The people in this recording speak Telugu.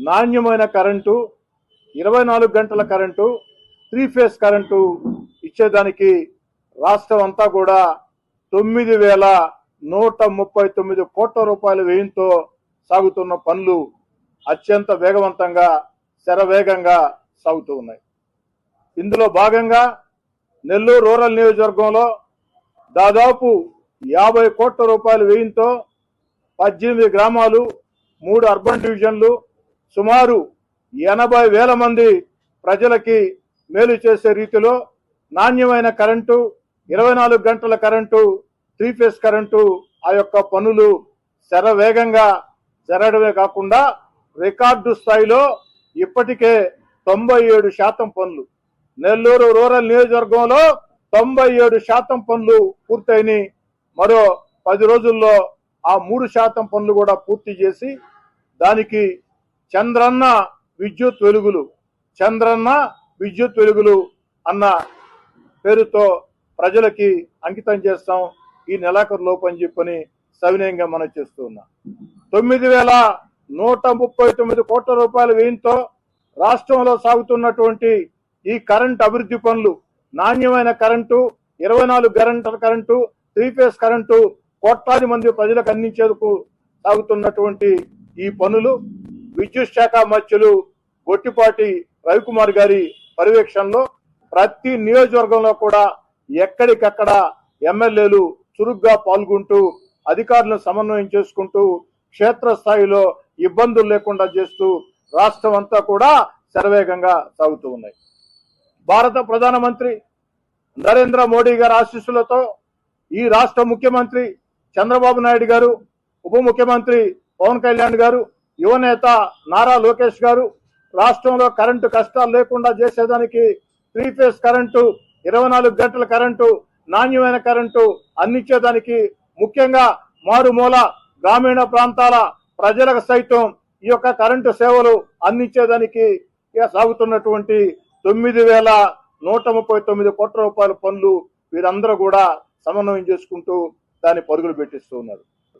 నాణ్యమైన కరెంటు ఇరవై నాలుగు గంటల కరెంటు త్రీ ఫేస్ కరెంటు ఇచ్చేదానికి రాష్ట్రం అంతా కూడా తొమ్మిది వేల నూట ముప్పై తొమ్మిది కోట్ల రూపాయల వ్యయంతో సాగుతున్న పనులు అత్యంత వేగవంతంగా శరవేగంగా సాగుతూ ఉన్నాయి. ఇందులో భాగంగా నెల్లూరు రూరల్ నియోజకవర్గంలో దాదాపు యాభై కోట్ల రూపాయల వ్యయంతో పద్దెనిమిది గ్రామాలు మూడు అర్బన్ డివిజన్లు సుమారు ఎనభై వేల మంది ప్రజలకి మేలు చేసే రీతిలో నాణ్యమైన కరెంటు ఇరవై నాలుగు గంటల కరెంటు త్రీ ఫేస్ కరెంటు ఆ యొక్క పనులు శరవేగంగా జరగడమే కాకుండా రికార్డు స్థాయిలో ఇప్పటికే తొంభై ఏడు శాతం పనులు. నెల్లూరు రూరల్ నియోజకవర్గంలో తొంభై ఏడు శాతం పనులు పూర్తయినాయి మరో పది రోజుల్లో ఆ మూడు శాతం పనులు కూడా పూర్తి చేసి దానికి చంద్రన్న విద్యుత్ వెలుగులు. చంద్రన్న విద్యుత్ వెలుగులు అన్న పేరుతో ప్రజలకి అంకితం చేస్తాం. ఈ నెలాఖరు లోపు అని చెప్పని సవినయంగా మనం చేస్తూ ఉన్నాం. తొమ్మిది వేల నూట ముప్పై తొమ్మిది కోట్ల రూపాయల వ్యయంతో రాష్ట్రంలో సాగుతున్నటువంటి ఈ కరెంట్ అభివృద్ధి పనులు నాణ్యమైన కరెంటు ఇరవై నాలుగు గంటల కరెంటు త్రీ ఫేస్ కరెంటు కోట్లాది మంది ప్రజలకు అందించేందుకు సాగుతున్నటువంటి ఈ పనులు విద్యుత్ శాఖ మధ్యులు గొట్టిపాటి రవికుమార్ గారి పర్యవేక్షణలో ప్రతి నియోజకవర్గంలో కూడా ఎక్కడికక్కడ ఎమ్మెల్యేలు చురుగ్గా పాల్గొంటూ అధికారులను సమన్వయం చేసుకుంటూ క్షేత్రస్థాయిలో ఇబ్బందులు లేకుండా చేస్తూ రాష్ట్రం అంతా కూడా శరవేగంగా సాగుతూ ఉన్నాయి. భారత ప్రధానమంత్రి నరేంద్ర మోడీ గారి ఆశీస్సులతో ఈ రాష్ట్ర ముఖ్యమంత్రి చంద్రబాబు నాయుడు గారు ఉప ముఖ్యమంత్రి పవన్ కళ్యాణ్ గారు యువనేత నారా లోకేష్ గారు రాష్ట్రంలో కరెంటు కష్టాలు లేకుండా చేసేదానికి త్రీ ఫేస్ కరెంటు ఇరవై నాలుగు గంటల కరెంటు నాణ్యమైన కరెంటు అందించేదానికి ముఖ్యంగా మారుమూల గ్రామీణ ప్రాంతాల ప్రజలకు సైతం ఈ యొక్క కరెంటు సేవలు అందించేదానికి సాగుతున్నటువంటి తొమ్మిది వేల నూట ముప్పై తొమ్మిది కోట్ల రూపాయల పనులు వీరందరూ కూడా సమన్వయం చేసుకుంటూ దాన్ని పరుగులు పెట్టిస్తూ ఉన్నారు.